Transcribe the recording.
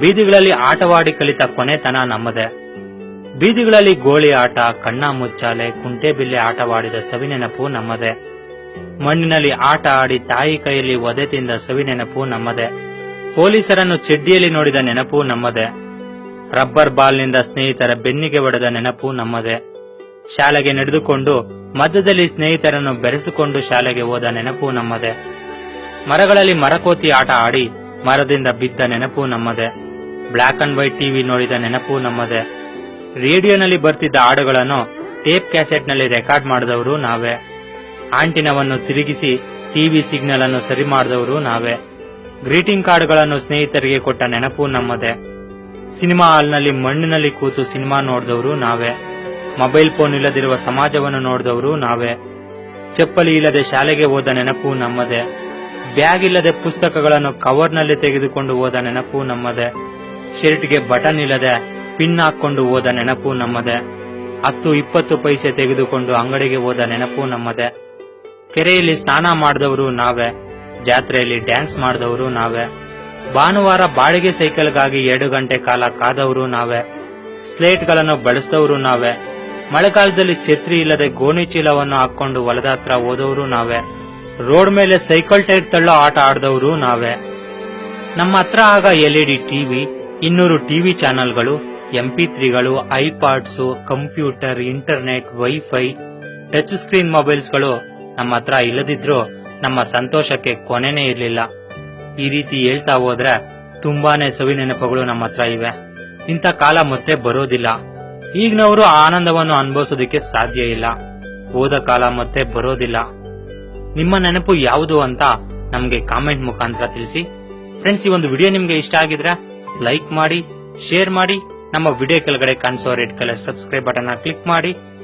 ಬೀದಿಗಳಲ್ಲಿ ಆಟವಾಡಿ ಕಲಿತ ಕೊನೆತನ ನಮ್ಮದೇ. ಬೀದಿಗಳಲ್ಲಿ ಗೋಳಿ ಆಟ, ಕಣ್ಣ ಮುಚ್ಚಾಲೆ ಕುಂಟೆಬಿಲ್ಲೆ ಆಟವಾಡಿದ ಸವಿನೆನಪು ನಮ್ಮದೇ. ಮಣ್ಣಿನಲ್ಲಿ ಆಟ ಆಡಿ ತಾಯಿ ಕೈಯಲ್ಲಿ ಒದೆ ತಿಂದ ಸವಿನೆನಪು ನಮ್ಮದೇ. ಪೊಲೀಸರನ್ನು ಚಿಡ್ಡಿಯಲ್ಲಿ ನೋಡಿದ ನೆನಪು ನಮ್ಮದೇ. ರಬ್ಬರ್ ಬಾಲ್ನಿಂದ ಸ್ನೇಹಿತರ ಬೆನ್ನಿಗೆ ಹೊಡೆದ ನೆನಪು ನಮ್ಮದೇ. ಶಾಲೆಗೆ ನಡೆದುಕೊಂಡು ಮಧ್ಯದಲ್ಲಿ ಸ್ನೇಹಿತರನ್ನು ಬೆರೆಸಿಕೊಂಡು ಶಾಲೆಗೆ ಹೋದ ನೆನಪು ನಮ್ಮದೇ. ಮರಗಳಲ್ಲಿ ಮರಕೋತಿ ಆಟ ಆಡಿ ಮರದಿಂದ ಬಿದ್ದ ನೆನಪು ನಮ್ಮದೇ. ಬ್ಲಾಕ್ ಅಂಡ್ ವೈಟ್ ಟಿವಿ ನೋಡಿದ ನೆನಪು ನಮ್ಮದೇ. ರೇಡಿಯೋನಲ್ಲಿ ಬರ್ತಿದ್ದ ಹಾಡುಗಳನ್ನು ಟೇಪ್ ಕ್ಯಾಸೆಟ್ನಲ್ಲಿ ರೆಕಾರ್ಡ್ ಮಾಡಿದವರು ನಾವೇ. ಆಂಟಿನವನ್ನು ತಿರುಗಿಸಿ ಟಿವಿ ಸಿಗ್ನಲ್ ಅನ್ನು ಸರಿ ಮಾಡಿದವರು ನಾವೇ. ಗ್ರೀಟಿಂಗ್ ಕಾರ್ಡ್ಗಳನ್ನು ಸ್ನೇಹಿತರಿಗೆ ಕೊಟ್ಟ ನೆನಪು ನಮ್ಮದೇ. ಸಿನಿಮಾ ಹಾಲ್ನಲ್ಲಿ ಮಣ್ಣಿನಲ್ಲಿ ಕೂತು ಸಿನಿಮಾ ನೋಡಿದವರು ನಾವೇ. ಮೊಬೈಲ್ ಫೋನ್ ಇಲ್ಲದಿರುವ ಸಮಾಜವನ್ನು ನೋಡಿದವರು ನಾವೇ. ಚಪ್ಪಲಿ ಇಲ್ಲದೆ ಶಾಲೆಗೆ ಹೋದ ನೆನಪು ನಮ್ಮದೇ. ಬ್ಯಾಗ್ ಇಲ್ಲದೆ ಪುಸ್ತಕಗಳನ್ನು ಕವರ್ನಲ್ಲಿ ತೆಗೆದುಕೊಂಡು ಹೋದ ನೆನಪು ನಮ್ಮದೇ. ಶರ್ಟ್ಗೆ ಬಟನ್ ಇಲ್ಲದೆ ಪಿನ್ ಹಾಕೊಂಡು ಹೋದ ನೆನಪು ನಮ್ಮದೆ. ಹತ್ತು ಇಪ್ಪತ್ತು ಪೈಸೆ ತೆಗೆದುಕೊಂಡು ಅಂಗಡಿಗೆ ಹೋದ ನೆನಪು ನಮ್ಮದೆ. ಕೆರೆಯಲ್ಲಿ ಸ್ನಾನ ಮಾಡಿದವರು ನಾವೇ, ಜಾತ್ರೆಯಲ್ಲಿ ಡ್ಯಾನ್ಸ್ ಮಾಡಿದವರು ನಾವೇ. ಭಾನುವಾರ ಬಾಡಿಗೆ ಸೈಕಲ್ಗಾಗಿ ಎರಡು ಗಂಟೆ ಕಾಲ ಕಾದವರು ನಾವೇ. ಸ್ಲೇಟ್ಗಳನ್ನು ಬಳಸಿದವರು ನಾವೇ. ಮಳೆಗಾಲದಲ್ಲಿ ಛತ್ರಿ ಇಲ್ಲದೆ ಗೋಣಿ ಚೀಲವನ್ನು ಹಾಕೊಂಡು ಹೊಲದ ಹತ್ರ ಓದವರು ನಾವೇ. ರೋಡ್ ಮೇಲೆ ಸೈಕಲ್ ಟೈರ್ ತಳ್ಳೋ ಆಟ ಆಡಿದವರು ನಾವೇ. ನಮ್ಮ ಹತ್ರ ಆಗ ಎಲ್ ಇ ಡಿ ಟಿವಿ ಇನ್ನೂರು ಟಿವಿ ಚಾನೆಲ್ಗಳು, MP ತ್ರೀಗಳು iPods, computer, internet, wifi, touch screen ಮೊಬೈಲ್ಸ್ಗಳು ನಮ್ಮ ಹತ್ರ ಇಲ್ಲದಿದ್ರು ನಮ್ಮ ಸಂತೋಷಕ್ಕೆ ಕೊನೆನೇ ಇರಲಿಲ್ಲ. ಈ ರೀತಿ ಹೇಳ್ತಾ ಹೋದ್ರೆ ತುಂಬಾನೇ ಸವಿ ನೆನಪುಗಳು ನಮ್ಮ ಹತ್ರ ಇವೆ. ಇಂಥ ಕಾಲ ಮತ್ತೆ ಬರೋದಿಲ್ಲ. ಈಗಿನವರು ಆನಂದವನ್ನು ಅನುಭವಿಸೋದಕ್ಕೆ ಸಾಧ್ಯ ಇಲ್ಲ. ಹೋದ ಕಾಲ ಮತ್ತೆ ಬರೋದಿಲ್ಲ. ನಿಮ್ಮ ನೆನಪು ಯಾವುದು ಅಂತ ನಮಗೆ ಕಾಮೆಂಟ್ ಮುಖಾಂತರ ತಿಳಿಸಿ. ಫ್ರೆಂಡ್ಸ್ ಈ ಒಂದು ವಿಡಿಯೋ ನಿಮ್ಗೆ ಇಷ್ಟ ಆಗಿದ್ರೆ ಲೈಕ್ ಮಾಡಿ ಶೇರ್ ಮಾಡಿ. ನಮ್ಮ ವಿಡಿಯೋ ಕೆಳಗಡೆ ಕಾಣಿಸೋ red colour subscribe button click ಮಾಡಿ.